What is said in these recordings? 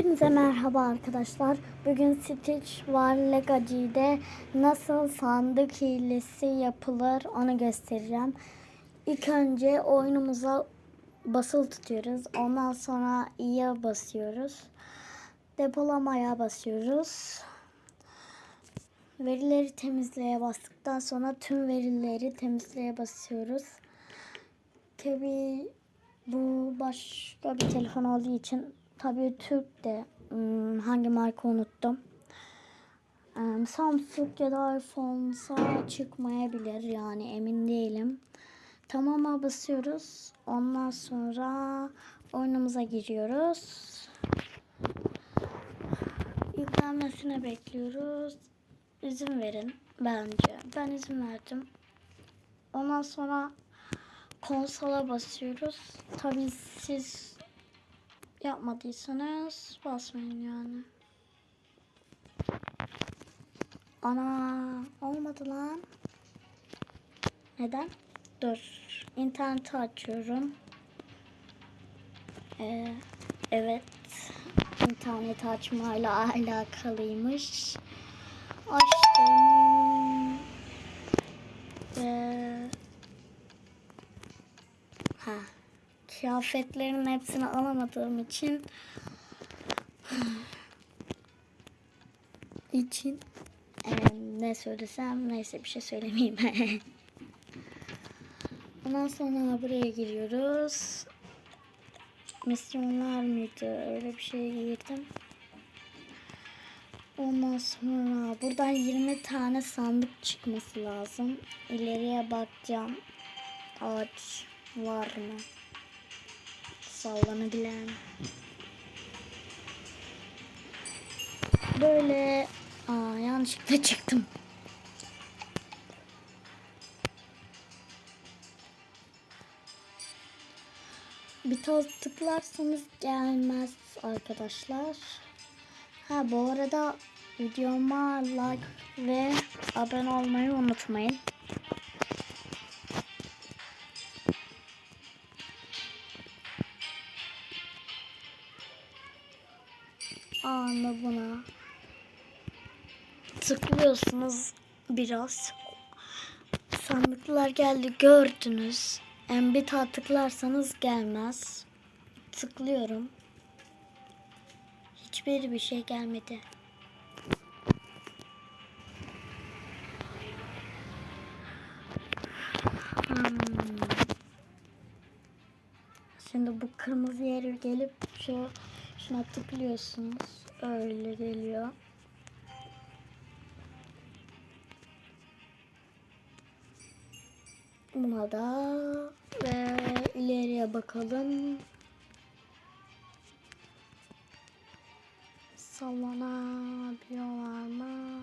Hepinize merhaba arkadaşlar. Bugün Stitch var Legacy'de nasıl sandık hilesi yapılır onu göstereceğim. İlk önce oyunumuza basılı tutuyoruz. Ondan sonra i'ye basıyoruz. Depolamaya basıyoruz. Verileri temizleye bastıktan sonra tüm verileri temizleye basıyoruz. Tabii bu başka bir telefon olduğu için tabii Türk de hmm, hangi marka unuttum. Em, Samsung ya da iPhone'sa çıkmayabilir yani emin değilim. Tamam'a basıyoruz. Ondan sonra oyunumuza giriyoruz. Yüklenmesini bekliyoruz. İzin verin bence. Ben izin verdim. Ondan sonra konsola basıyoruz. Tabii siz yapmadıysanız basmayın yani. Ana olmadı lan. Neden? Dur. İnterneti açıyorum. Ee, evet. İnternet açmayla alakalıymış. Açtım. Ve Ha. Kıyafetlerin hepsini alamadığım için için e, ne söylesem neyse bir şey söylemeyeyim. Ondan sonra buraya giriyoruz. Misyonlar mıydı? Öyle bir şeye girdim. Ondan sonra buradan 20 tane sandık çıkması lazım. İleriye bakacağım. Ağaç var mı? Sallanabilen. Böyle aa yanlışlıkla çıktım. Bir toz tıklarsanız gelmez arkadaşlar. Ha bu arada videoma like ve abone olmayı unutmayın. Anla buna. Tıklıyorsunuz biraz. Sandıklar geldi gördünüz. En bir tıklarsanız gelmez. Tıklıyorum. Hiçbir bir şey gelmedi. Hmm. Şimdi bu kırmızı yere gelip şu şuna tıklıyorsunuz. Öyle geliyor. Buna da ve ileriye bakalım. Sallanabiliyorlar mı?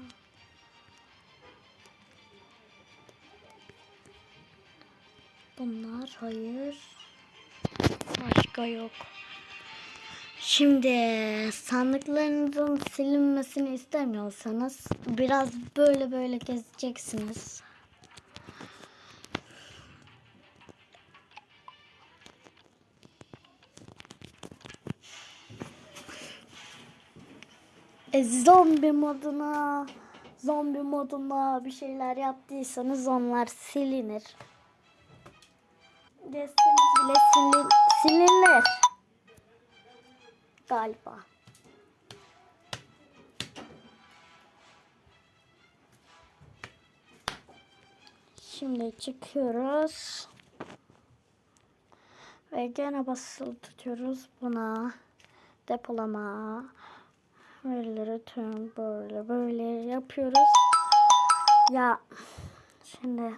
Bunlar hayır. Başka yok. Şimdi sandıklarınızın silinmesini istemiyorsanız biraz böyle böyle gezeceksiniz. E, zombi moduna zombi moduna bir şeyler yaptıysanız onlar silinir. Deseniz bile silin, silinir. Galiba. Şimdi çıkıyoruz. Ve gene basılı tutuyoruz buna. Depolama. Verileri tüm böyle böyle yapıyoruz. Ya şimdi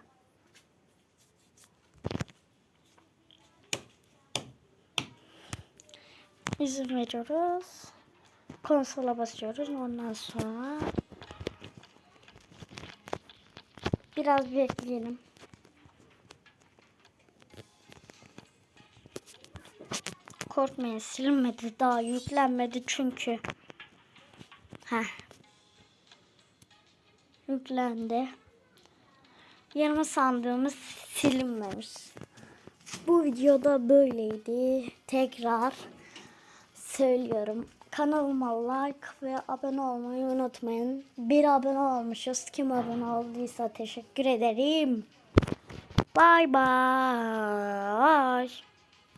izin veriyoruz. Konsola basıyoruz. Ondan sonra biraz bekleyelim. Korkmayın silinmedi daha yüklenmedi çünkü. Heh. Yüklendi. Yarım sandığımız silinmemiş. Bu videoda böyleydi. Tekrar söylüyorum. Kanalıma like ve abone olmayı unutmayın. Bir abone olmuşuz. Kim abone olduysa teşekkür ederim. Bay bay.